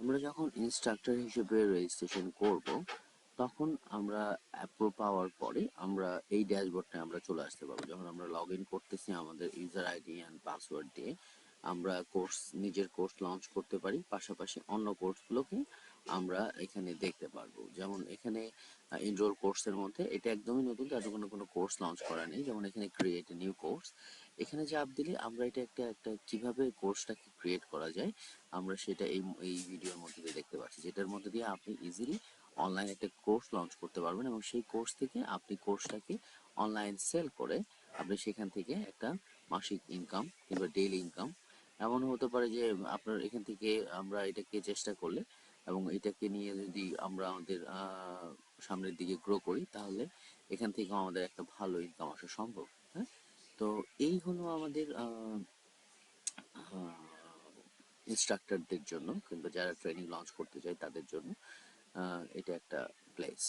আমরা যখন ইনস্ট্রাক্টর হিসেবে রেজিস্ট্রেশন করব, তখন আমরা অ্যাপ্রুভ পাওয়ার পরে আমরা এই ড্যাশবোর্ডটা আমরা চলে আসতে পারব। যখন আমরা লগ ইন করতেছি আমাদের ইউজার আইডি অ্যান্ড পাসওয়ার্ড দিয়ে, আমরা কোর্স নিজের কোর্স লঞ্চ করতে পারি। পাশাপাশি অন্য কোর্সগুলোকে আমরা এখানে দেখতে পারব। যেমন এখানে এনরোল কোর্সের মধ্যে, এটা একদমই নতুন, তার জন্য কোনো কোর্স লঞ্চ করা নেই। যেমন এখানে ক্রিয়েট নিউ কোর্স এখানে চাপ দিলে, আমরা এটা একটা একটা কীভাবে কোর্সটাকে ক্রিয়েট করা যায়, আমরা সেটা এই এই ভিডিওর মধ্যে দিয়ে দেখতে পাচ্ছি। যেটার মধ্যে দিয়ে আপনি ইজিলি অনলাইন একটা কোর্স লঞ্চ করতে পারবেন এবং সেই কোর্স থেকে আপনি কোর্সটাকে অনলাইন সেল করে আপনি সেখান থেকে একটা মাসিক ইনকাম কিংবা ডেইলি ইনকাম এমন হতে পারে যে আপনার এখান থেকে আমরা এটাকে চেষ্টা করলে এবং এটাকে নিয়ে যদি আমরা আমাদের সামনের দিকে গ্রো করি, তাহলে এখান থেকে আমাদের একটা ভালো ইনকাম আসা সম্ভব। তো এই হলো আমাদের ইনস্ট্রাক্টরদের জন্য কিংবা যারা ট্রেনিং লঞ্চ করতে চায় তাদের জন্য এটা একটা প্লেস